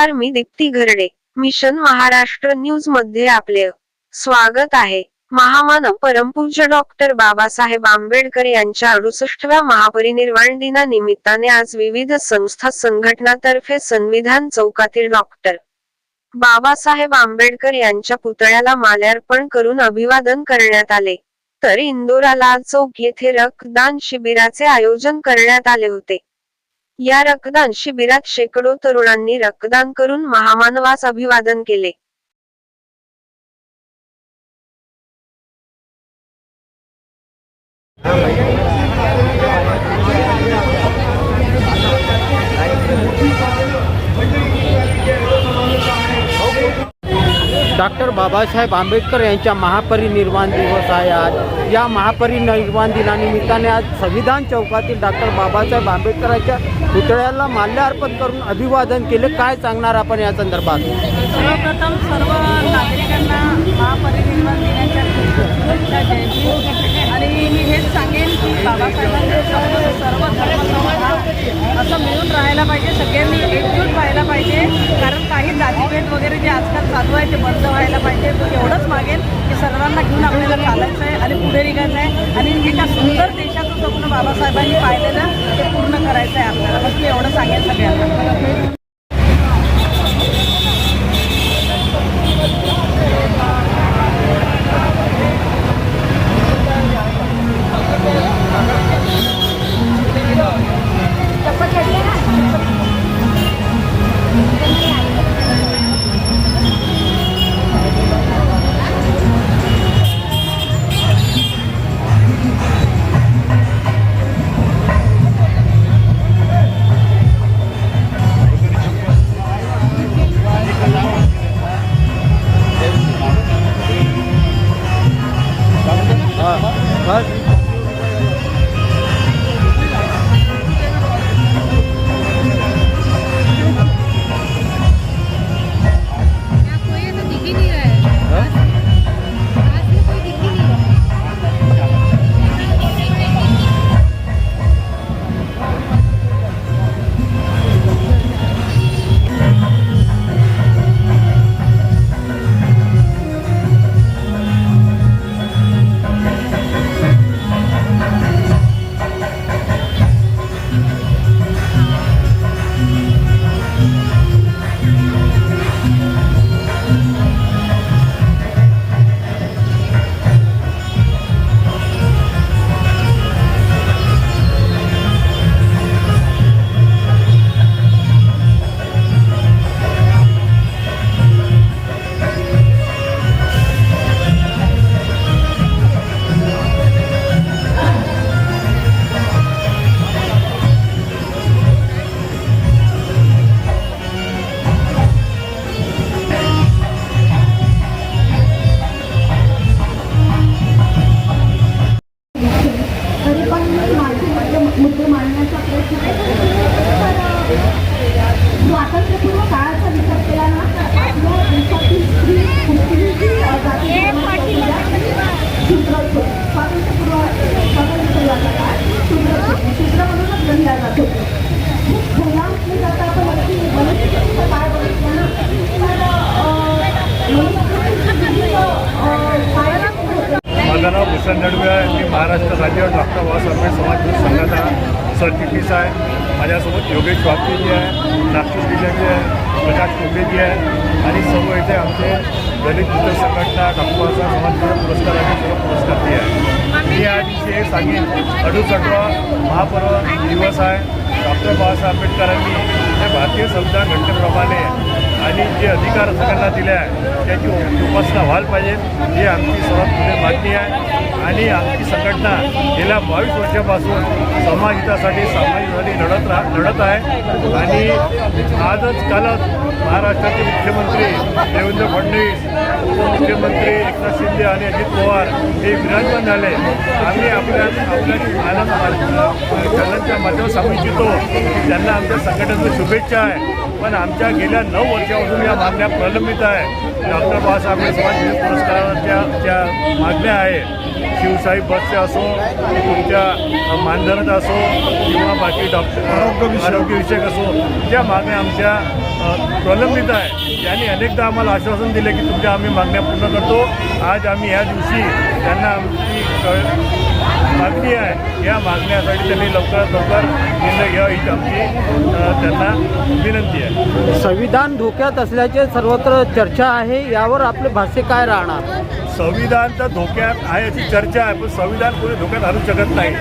नमस्कार मी दीप्ती घरडे. मिशन महाराष्ट्र न्यूजमध्ये आपले स्वागत आहे. महामानव परमपूज्य डॉक्टर बाबासाहेब आंबेडकर यांच्या अडुसष्टव्या महापरिनिर्वाण दिनानिमित्ताने आज विविध संस्था संघटनातर्फे संविधान चौकातील डॉक्टर बाबासाहेब आंबेडकर यांच्या पुतळ्याला माल्यार्पण करून अभिवादन करण्यात आले. तर इंदोरा लाल चौक येथे रक्तदान शिबिराचे आयोजन करण्यात आले होते. या रक्तदान शिबिरात शेकडो तरुणांनी रक्तदान करून महामानवास अभिवादन केले. डॉक्टर बाबासाहेब आंबेडकर यांच्या महापरिनिर्वाण दिवस आहे आज. या महापरिनिर्वाण दिनानिमित्ताने आज संविधान चौकातील डॉक्टर बाबासाहेब आंबेडकरांच्या पुतळ्याला माल्यार्पण करून अभिवादन केले. काय सांगणार आपण या संदर्भात? सर्वप्रथम सर्व नागरिकांना महापरिनिर्वाण दिनाच्या जयंती आणि मी हेच सांगेन की बाबासाहेबांचे सर्व धर्म असं मिळून राहायला पाहिजे. सगळ्यांनी एकजूट व्हायला पाहिजे. कारण काही जातीभेद वगैरे जे आजकाल चालू आहे ते बंद व्हायला पाहिजे. तो एवढंच मागेन की सर्वांना घेऊन आपल्याला चालायचं आहे आणि पुढे निघायचं आहे. आणि एका सुंदर देशाचं स्वप्न बाबासाहेबांनी पाहिलेलं ते पूर्ण करायचं आहे आपल्याला. बस मी एवढं सांगेन सगळ्यांना. मांडण्याचा प्रयत्न स्वातंत्र्यपूर्व काळाचा विचार केला ना आपल्या देशातील स्त्री शूद्रच स्वातंत्र्यपूर्व काळ शूद्र म्हणूनच गणल्या जात. आपण अगदी मनस्थितीचा काळ बघितला ना माझं नाव भूषण दडवे आहे. मी महाराष्ट्र राज्य डॉक्टर बाबासाहेब समाज संघाचा सरचिटणीस आहे. माझ्यासोबत योगेश बापजीजी आहे नागपूर विजयजी आहे प्रकाश कोंबेजी आहे. आणि सर्व इथे आमचे दलित मित्र संघटना डॉक्टर बाबासाहेब पुरस्कार आणि सर्व पुरस्कारती आहे मी या दिवशी हे सांगेन अडूसठवा महापर्व दिवस आहे. डॉक्टर बाबासाहेब आंबेडकरांनी हे भारतीय संविधान घटनेप्रमाणे आणि जे अधिकार सगळ्यांना दिले आहे त्याची उपासना व्हायला पाहिजे. ही आमची सर्वात मोठी मागणी आहे. आणि आमची संघटना गेल्या बावीस वर्षापासून समाजहितासाठी सामाजिकसाठी लढत राह लढत आहे. आणि आजच कालच महाराष्ट्राचे मुख्यमंत्री देवेंद्र फडणवीस उपमुख्यमंत्री एकनाथ शिंदे आणि अजित पवार हे विराजमान झाले. आम्ही आपल्या आपल्या आनंद चॅनलच्या माध्यमातून सांगू इच्छितो की त्यांना आमच्या संघटनेच्या शुभेच्छा आहे. पण आमच्या गेल्या नऊ वर्षापासून या मागण्या प्रलंबित आहे. डॉक्टर बाबासाहेब आंबेडकर पुरस्काराच्या ज्या मागण्या आहेत शिवशाही बसचे असो तुमच्या मानधनात असो किंवा बाकी डॉक्टर आरोग्यविषयक असो ज्या मागण्या आमच्या प्रलंबित आहे. त्यांनी अनेकदा आम्हाला आश्वासन दिले की तुमच्या आम्ही मागण्या पूर्ण करतो. आज आम्ही या दिवशी त्यांना आमची मागणी आहे. या मागण्यासाठी त्यांनी लवकरात लवकर निर्णय घ्यावा ही आमची त्यांना विनंती आहे. संविधान धोक्यात असल्याचे सर्वत्र चर्चा आहे. यावर आपले भाष्य काय राहणार? संविधान तर धोक्यात आहे याची चर्चा आहे पण संविधान कोणी धोक्यात आणू शकत नाही.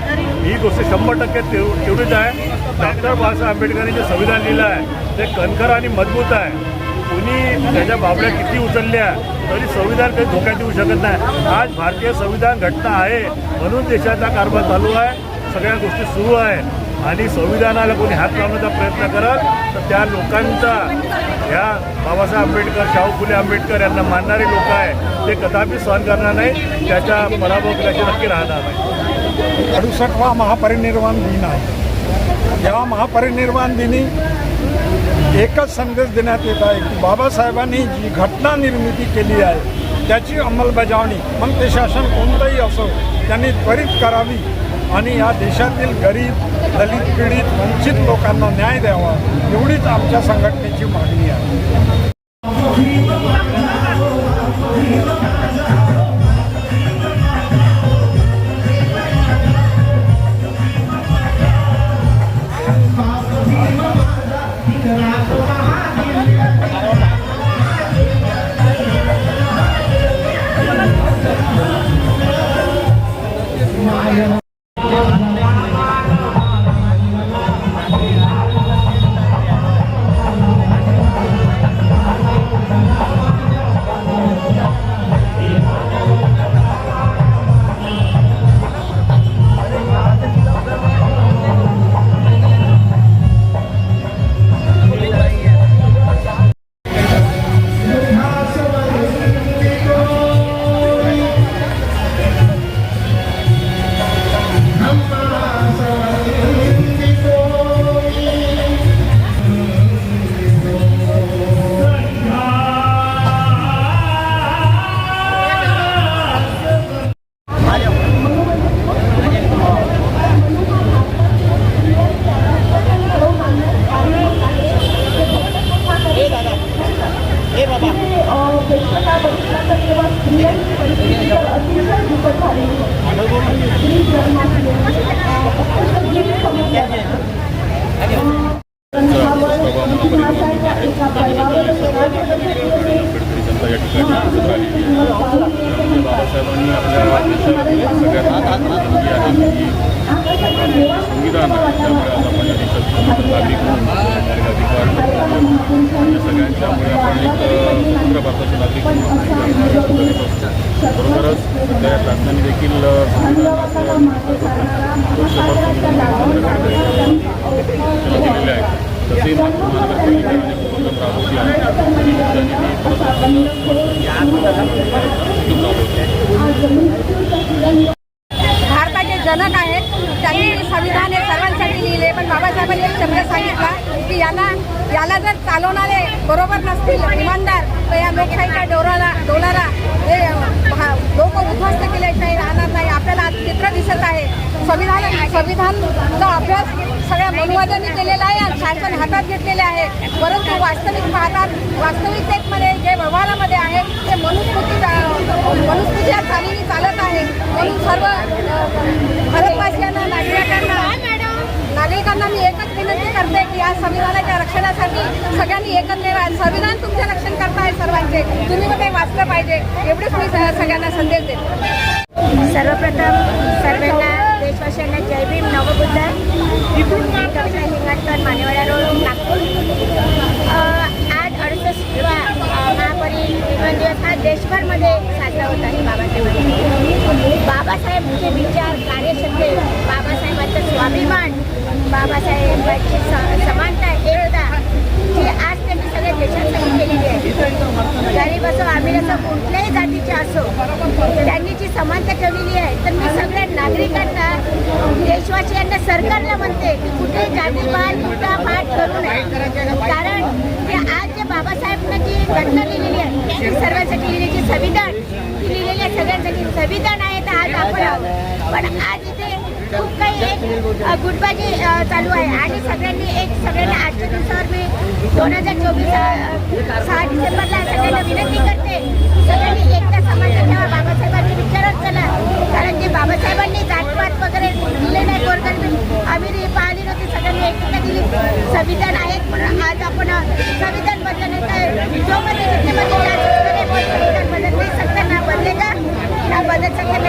ही गोष्ट शंभर टक्के तेव तेवढीच आहे. डॉक्टर बाबासाहेब आंबेडकरांनी जे संविधान लिहिलं आहे ते कणखर आणि मजबूत आहे. कुणी त्याच्या बाबड्या किती उचलल्या तरी संविधान काही धोक्यात येऊ शकत नाही. आज भारतीय संविधान घटना आहे म्हणून देशाचा कारभार चालू आहे सगळ्या गोष्टी सुरू आहे आणि संविधानाला कोणी हात लावण्याचा प्रयत्न करत तर त्या लोकांचा ह्या बाबासाहेब आंबेडकर शाहू फुले आंबेडकर यांना मानणारे लोक आहे ते कदापि सहन करणार नाही त्याच्या पराभव केल्याचे नक्की राहणार नाही. अडुसठवा महापरिनिर्वाण दिन आहे. या महापरिनिर्वाण दिनी एकच संदेश देण्यात येत आहे की बाबासाहेबांनी जी घटना निर्मिती केली आहे त्याची अंमलबजावणी मग ते शासन कोणतंही असो त्यांनी त्वरित करावी. आणि या देशातील गरीब दलित पीडित वंचित लोकांना न्याय द्यावा एवढीच आमच्या संघटनेची मागणी आहे. जनता या ठिकाणी एकत्र आलेली आहे त्यामुळे बाबासाहेबांनी आपल्या देशामध्ये सगळ्यात महत्त्वाची आहे की आपलं संविधान त्यामुळे आज आपण नागरिक म्हणून अधिकार सगळ्यांच्यामुळे आपण एक भारताचे नागरिक महानगरपालिका भारताचे जनक आहेत, त्यांनी संविधान हे सर्वांसाठी लिहिले, पण बाबासाहेबांनी एक शब्द सांगितला की याला याला जर चालवणारे बरोबर नसतील इमानदार तर या लोकशाहीच्या डोराला डोलाला हे लोक उद्ध्वस्त केल्याशिवाय राहणार नाही. आपल्याला आज चित्र दिसत आहे. संविधान संविधानचा अभ्यास सगळ्या मनुवादांनी केलेला आहे आणि शासन हातात घेतलेले आहे. परंतु वास्तविक पाहतात वास्तविकतेमध्ये जे व्यवहारामध्ये आहे ते मनुस्मृती मनुस्मृतीच्या चालीने चालत आहे. म्हणून सर्व भारतवासियांना नागरिकांना नागरिकांना मी एकच विनंती करते की या संविधानाच्या रक्षणासाठी सगळ्यांनी एकत्र येवा. संविधान तुमचे रक्षण करताय सर्वांचे. तुम्ही पण ते वाचलं पाहिजे. एवढेच मी सगळ्यांना संदेश देते. सर्वप्रथम सर्वांना देशवासियांना जय भीम. नवबुद्ध कविता हिंगणकर मानेवाडा रोड नागपूर. अ, आज अडुसष्टवा महापरिनिर्वाण दिवस हा देशभरमध्ये होत आहे बाबासाहेबांनी बाबासाहेबचे विचार कार्यक्षमते बाबासाहेबांचं स्वाभिमान बाबासाहेबांची स- समानता एकता जी आज त्यांनी सगळ्या देशासाठी केलेली आहे. गरीब असो आम्ही असो कुठल्याही जातीचे असो त्यांनी जी समानता ठेवलेली आहे तर मी सगळ्या नागरिकांना देशवासियांना सरकारला म्हणते की कुठे जातीपात कुठला पाठ करू नये. कारण ते आज जे बाबासाहेबांना जी घटना लिहिलेली आहे ती सर्वांसाठी लिहिलेली संविधान ती सगळ्यांसाठी संविधान आहे तर आज आपण पण आज इथे खूप काही एक गुटबाजी चालू आहे. आणि सगळ्यांनी एक सगळ्यांना आजच्या दिवसावर मी दोन हजार चोवीस सहा डिसेंबरला सगळ्यांना विनंती करते. सगळ्यांनी एकता समाज ठेवा. बाबासाहेबांनी विचारच केला कारण की बाबासाहेबांनी जातपात वगैरे दिले नाही गोरगरिबी आम्ही पाहिली नव्हती. सगळ्यांनी एकता दिली. संविधान आहे. म्हणून आज आपण संविधान बदलत नाही जो मध्ये संविधान बदल नाही. सकता ना बदलेगा. ना बदल सकते